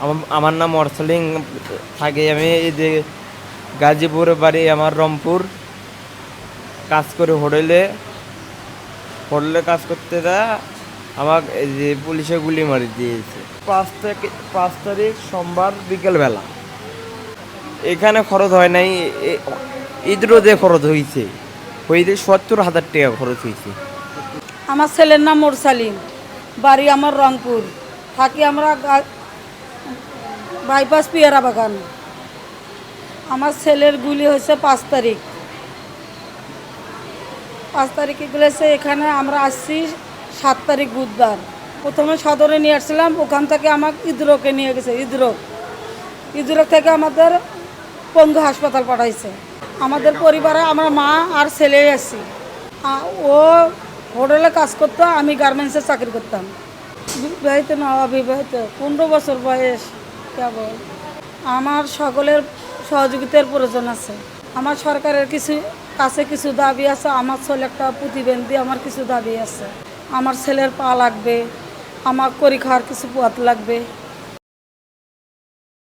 আমার- নাম অর্সলিং থাকি আমি এই যে গাজীপুর বাড়ি, আমার রংপুর। কাজ করে হোটেলে। হোটেলে কাজ করতে যা আমার এই যে পুলিশে গুলি মারি দিয়েছে। পাঁচ থেকে পাঁচ তারিখ সোমবার বিকেলবেলা। এখানে খরচ হয় নাই ঈদ রোদে খরচ হয়েছে হইতে সত্তর হাজার টাকা খরচ হয়েছে আমার ছেলের নাম মোরসালিম, বাড়ি আমার রংপুর। থাকি আমরা বাইপাস পিয়ারা বাগান। আমার ছেলের গুলি হয়েছে পাঁচ তারিখ। পাঁচ তারিখে গুলেছে এখানে আমরা আসছি সাত তারিখ বুধবার। প্রথমে সদরে নিয়ে আসছিলাম, ওখান থেকে আমাকে ইদরোকে নিয়ে গেছে, ইদরোক। ইদরোক থেকে আমাদের পঙ্গু হাসপাতাল পাঠাইছে। আমাদের পরিবারে আমরা মা আর ছেলে আছি। ও হোটেলে কাজ করতো, আমি গার্মেন্টসে চাকরি করতাম। বিবাহিত না অবিবাহিত, পনেরো বছর বয়স কেবল। আমার সকলের সহযোগিতার প্রয়োজন আছে। আমার সরকারের কিছু, কাছে কিছু দাবি আছে, আমার ছেলে একটা প্রতিবন্ধী, আমার কিছু দাবি আছে। আমার ছেলের পা লাগবে, আমার করি খাওয়ার কিছু পথ লাগবে।